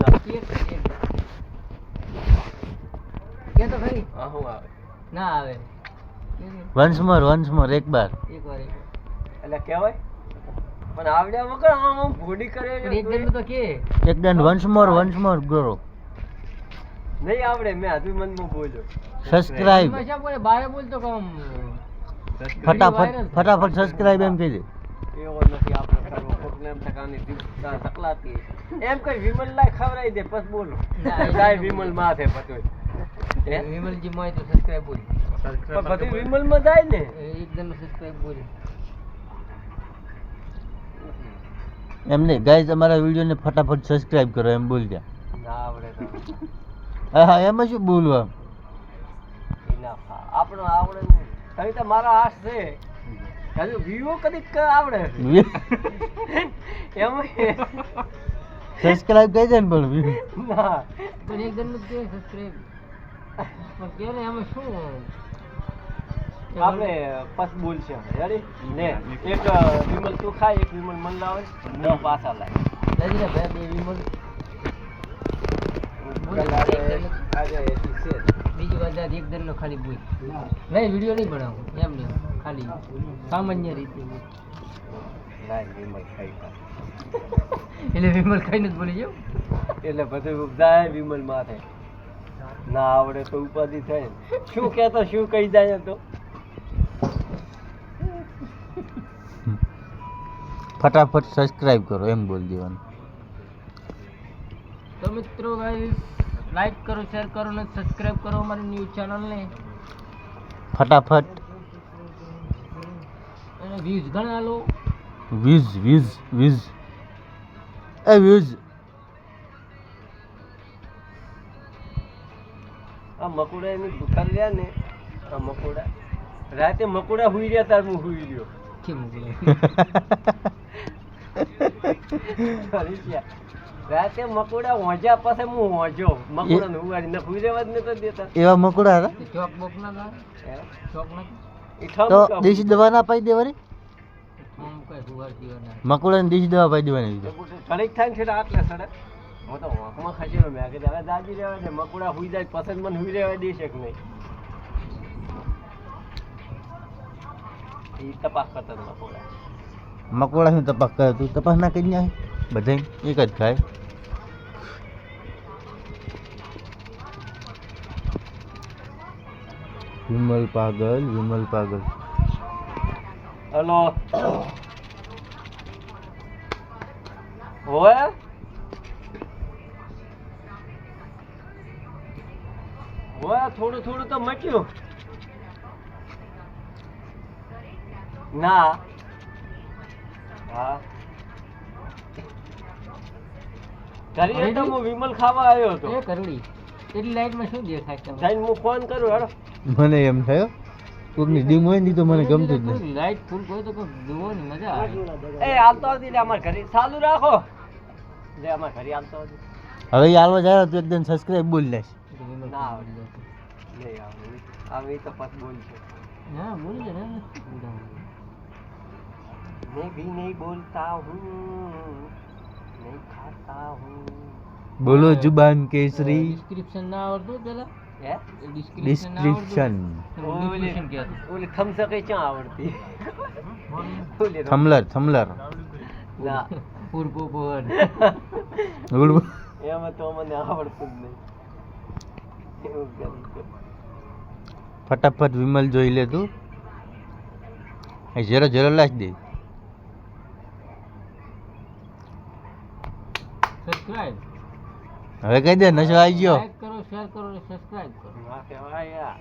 ના એક એક કે તો ખરી આ આવે. ના આવે. કે કે? વન્સ મોર વન્સ મોર એક બાર એક વાર. એટલે કહેવાય પણ આવડ્યા વગર આમ આમ ભોડી કરે એક જણ તો કે. એક દંડ વન્સ મોર વન્સ મોર કરો નહીં આવડે મેં હજુ મનમાં બોલ્યો સબસ્ક્રાઇબ બારે બોલતો કમ. ફટાફટ ફટાફટ સબસ્ક્રાઇબ એમ કહી દે થકાની તકલાતી એમ કઈ વિમલ લાય ખવરાઈ દે પછી બોલો. ગાય તો વિમલ માથે છે પછી વિમલજી મોય તો સબસ્ક્રાઇબ બોલી. બધું વિમલમાં જાય ને? એકદમ સબસ્ક્રાઇબ બોલી. એમ નહીં ગાઈઝ અમારા વિડીયોને ફટાફટ સબસ્ક્રાઇબ કરો એમ બોલ દે ના આવડે હા હા એમાં શું બોલવા. આપણો આવડે નહીં. તો મારા હાથ છે. હજુ વિવો કદીક આવડે એમ સબસ્ક્રાઇબ કહી દે ને પણ ના. પણ એક કે સબસ્ક્રાઇબ પણ કે ને એમાં શું આપણે પસ બોલ છે રેડી ને એક વિમલ તું ખાય એક વિમલ મન લાવે. ને પાછા લાય. લઈ લે ભાઈ બે વિમલ. બીજી વાત એક જણનો ખાલી બોલ. નહીં વીડિયો નહીં બનાવું. એમ નહીં. ખાલી સામાન્ય રીતે. એટલે વિમલ ખાઈને જ બોલી જાવ એટલે બધું ઉપજાય વિમલ માથે. ના આવડે તો ઉપાધિ થાય. શું કહેતો શું કહી જાય તો? ફટાફટ સબસ્ક્રાઇબ કરો એમ બોલ દેવાનું. તો મિત્રો ગાઈસ લાઈક કરો શેર કરો ને સબસ્ક્રાઇબ કરો અમારી ન્યૂઝ ચેનલને ફટાફટ. વ્યૂઝ ગણા લો. વિઝ વીજ એ વિઝ આ મકોડા એની દુકાન રહ્યા ને આ મકોડા. રાતે મકોડા હુઈ રહ્યા તાર હું હુઈ રહ્યો. કેમ રાતે મકોડા હોંજ્યા પાસે હું હોંજ્યો. મકોડા ને ઉગાડી ને હુઈ રહેવા જ નતો દેતા. એવા મકોડા હતા? ચોક બોક ના ચોક ના તો દેશી દવા ના પાઈ દેવાની? મકોડાને દેશી દવા પાઈ દેવાની તો બુટે થાય છે આટલે સડક હું તો વાંકમાં ખસેડો મેં કીધું હવે દાદી રહેવા દે. મકુડા હુઈ જાય પસંદ મને હુઈ રહેવા દેશે કે નહીં? ઈ તપાસ કરતા મકુડા મકોડા મકોડા શું તપાસ કરે? તું તપાસ ના કરી નાખે? બધા એક જ ખાય. વિમલ પાગલ વિમલ પાગલ. હલો. હોય હોય થોડું થોડું તો મચ્યું. ના. હા. કરી તો હું વિમલ ખાવા આવ્યો હતો. એ કરડી એટલી લાઈટમાં શું દેખાય તમને? જઈને હું ફોન કરું હેડો. મને એમ થયો? કોકની ડીમ હોય ને ઈ તો મને ગમતું જ નથી લાઈટ ફૂલ કોઈ તો કોઈ જોવો ને મજા આવે એ હાલતો આવતી લે અમાર ઘરે ચાલુ રાખો લે અમાર ઘરે હાલતો આવતી હવે ઈ હાલવા જાય તો એકદમ સબસ્ક્રાઇબ બોલી લેશ તો વિમલ ના બોલી આવડે. જાય. નહીં આવે આવે તો પછી બોલ છે હા બોલી જાય ને मैं भी नहीं बोलता हूँ नहीं खाता हूँ બોલો જુબાન કેસરી ડિસ્ક્રિપ્શન ના આવડતું પેલા હે ડિસ્ક્રિપ્શન ઓલી થમસકે ક્યાં આવડતી ઓલી થમલર થમલર ના પૂર પોપર બોલ એમાં તો મને આવડતું જ નહીં. ફટાફટ વિમલ જોઈ લે તું એ જરા જરા લાજ દે સબસ્ક્રાઇબ હવે કહી દે નશો આવી ગયો શેર કરો અને સબસ્ક્રાઇબ કરો વાહ કે વાહ યાર.